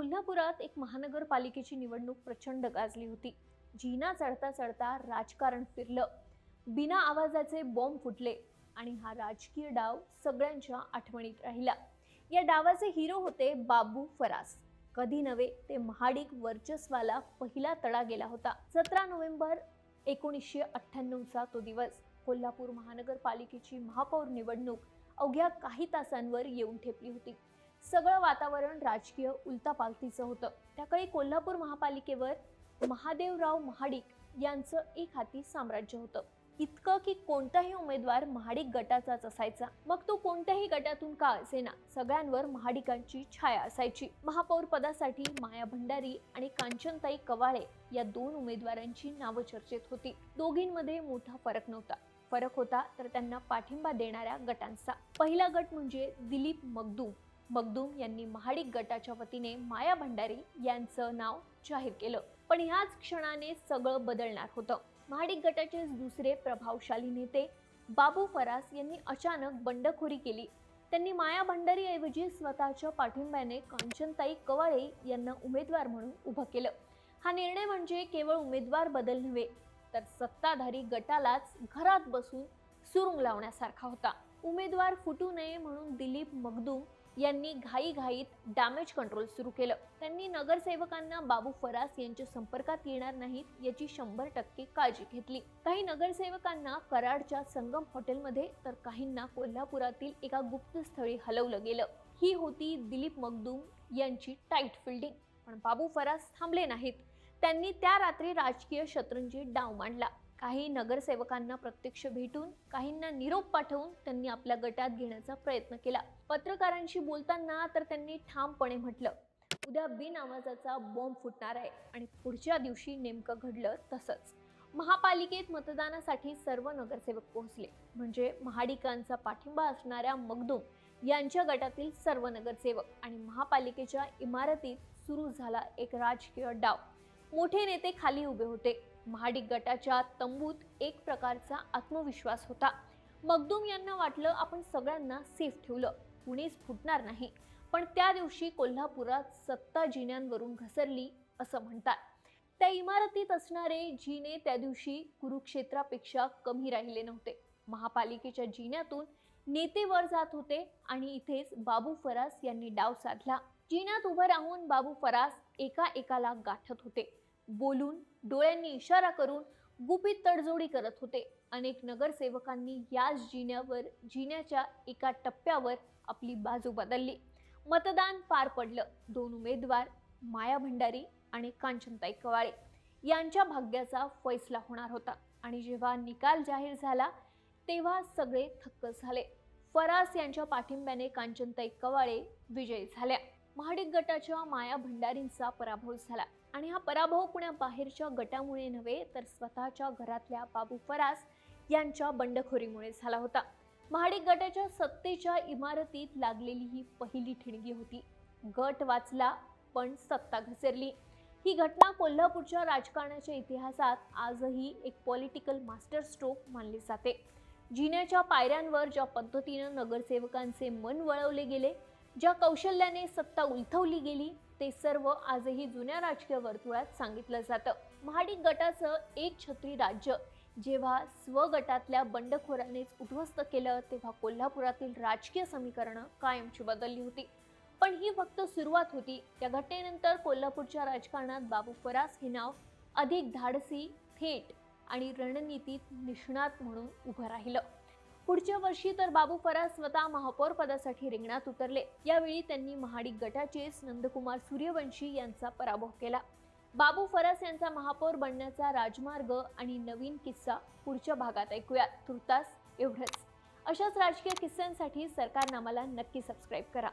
कोल्हापुरात एक महानगरपालिकेची निवडणूक प्रचंड गाजली होती. जीना चढता चढता राजकारण फिरलं. बिना आवाजाचे बॉम्ब फुटले आणि हा राजकीय डाव सगळ्यांच्या आठवणीत राहिला. या डावाचे हिरो होते बाबू फरास. कधी नव्हे ते महाडिक वर्चस्वाला पहिला तडा गेला होता. सतरा नोव्हेंबर एकोणीसशे अठ्ठ्याण्णवचा तो दिवस. कोल्हापूर महानगरपालिकेची महापौर निवडणूक अवघ्या काही तासांवर येऊन ठेपली होती. सगळं वातावरण राजकीय उलतापालतीचं होतं. त्याकाळी कोल्हापूर महापालिकेवर महादेवराव महाडिक यांचं एक हाती साम्राज्य होतं. इतकं की कोणताही उमेदवार महाडिक गटाचाच असायचा. मग तो कोणत्याही गटातून का असेना? सगळ्यांवर महाडिकांची छाया असायची. महापौर पदासाठी माया भंडारी आणि कांचनताई कवाळे या दोन उमेदवारांची नावं चर्चेत होती. दोघींमध्ये मोठा फरक नव्हता. फरक होता तर त्यांना पाठिंबा देणाऱ्या गटांचा. पहिला गट म्हणजे दिलीप मगदूम. मगदूम यांनी महाडिक गटाच्या वतीने माया भंडारी यांचं नाव जाहीर केलं. पण ह्याच क्षणाने सगळं बदलणार होतं. महाडिक गटाचे दुसरे प्रभावशाली नेते बाबू फरास यांनी अचानक बंडखोरी केली. त्यांनी माया भंडारी ऐवजी स्वतःच्या पाठिंब्याने कांचनताई कवाळे यांना उमेदवार म्हणून उभं केलं. हा निर्णय म्हणजे केवळ उमेदवार बदल नव्हे तर सत्ताधारी गटालाच घरात बसून सुरुंग लावण्यासारखा होता. उमेदवार फुटू नये म्हणून दिलीप मगदूम यांनी घाईघाईत डॅमेज कंट्रोल सुरू केलं. त्यांनी नगरसेवकांना बाबू फरास यांच्या संपर्कात येणार नाहीत याची शंभर टक्के काळजी घेतली. काही नगरसेवकांना कराडच्या संगम हॉटेलमध्ये तर काहींना कोल्हापुरातील एका गुप्त स्थळी हलवलं गेलं. ही होती दिलीप मगदूम यांची टाईट फिल्डिंग पण बाबू फरास थांबले नाहीत. त्यांनी त्या रात्री राजकीय शतरंजी डाव मांडला. काही नगरसेवकांना प्रत्यक्ष भेटून काहींना निरोप पाठवून त्यांनी आपल्या गटात घेण्याचा प्रयत्न केला. पत्रकारांशी बोलताना तर त्यांनी ठामपणे म्हटलं उद्या बिन आवाजाचा बॉम्ब फुटणार आहे आणि पुढच्या दिवशी नेमकं घडलं तसंच. महापालिकेत मतदानासाठी सर्व नगरसेवक पोहोचले. म्हणजे महाडिकांचा पाठिंबा असणाऱ्या मगदूम यांच्या गटातील सर्व नगरसेवक आणि महापालिकेच्या इमारतीत सुरू झाला एक राजकीय डाव. मोठे नेते खाली उभे होते. महाडिक गटाच्या तंबूत एक प्रकारचा आत्मविश्वास होता. मगदूम यांना वाटलं आपण सगळ्यांना सेफ ठेवलं. कुणीच फुटणार नाही. पण त्या दिवशी कोल्हापुरात सत्ता जिन्यांवरून घसरली असं म्हणतात. त्या इमारतीत असणारे जिने त्या दिवशी कुरुक्षेत्रापेक्षा कमी राहिले नव्हते. महापालिकेच्या जिन्यातून नेते वर जात होते आणि इथेच बाबू फरास यांनी डाव साधला. जिन्यात उभं राहून बाबू फरास एका एकाला गाठत होते. बोलून डोळ्यांनी इशारा करून गुपित तडजोडी करत होते. अनेक नगरसेवकांनी याच जिन्यावर जिन्याच्या एका टप्प्यावर आपली बाजू बदलली. मतदान पार पडलं. दोन उमेदवार माया भंडारी आणि कांचनताई कवाळे. यांच्या भाग्याचा फैसला होणार होता. आणि जेव्हा निकाल जाहीर झाला तेव्हा सगळे थक्क झाले. फरास यांच्या पाठिंब्याने कांचनताई कवाळे विजयी झाल्या. महाडिक गटाच्या माया भंडारींचा पराभव झाला. आणि हा पराभव पुण्याबाहेरच्या गटामुळे नव्हे तर स्वतःच्या घरातल्या बाबू फरास यांच्या बंडखोरीमुळे झाला होता. महाडिक गटाच्या सत्तेच्या इमारतीत लागलेली ही पहिली ठिणगी होती. गट वाचला पण सत्ता घसरली. ही घटना कोल्हापूरच्या राजकारणाच्या इतिहासात आजही एक पॉलिटिकल मास्टर स्ट्रोक मानली जाते. जिन्याच्या पायऱ्यांवर ज्या पद्धतीनं नगरसेवकांचे मन वळवले गेले ज्या कौशल्याने सत्ता उलथवली गेली ते सर्व आजही जुन्या राजकीय वर्तुळात सांगितलं जातं. महाडिक गटाचं एक छत्री राज्य जेव्हा स्वगटातल्या बंडखोरानेच उद्ध्वस्त केलं तेव्हा कोल्हापुरातील राजकीय समीकरणं कायमची बदलली होती. पण ही फक्त सुरुवात होती. या घटनेनंतर कोल्हापूरच्या राजकारणात बाबू फरास हे नाव अधिक धाडसी थेट आणि रणनीतीत निष्णात म्हणून उभं राहिलं. पुढच्या वर्षी तर बाबू फरास स्वतः महापौर पदासाठी रिंगणात उतरले. यावेळी त्यांनी महाडिक गटाचेच नंदकुमार सूर्यवंशी यांचा पराभव केला. बाबू फरास यांचा महापौर बनण्याचा राजमार्ग आणि नवीन किस्सा पुढच्या भागात ऐकूयात. तुर्तास एवढंच. अशाच राजकीय किस्स्यांसाठी सरकारनामाला नक्की सबस्क्राईब करा.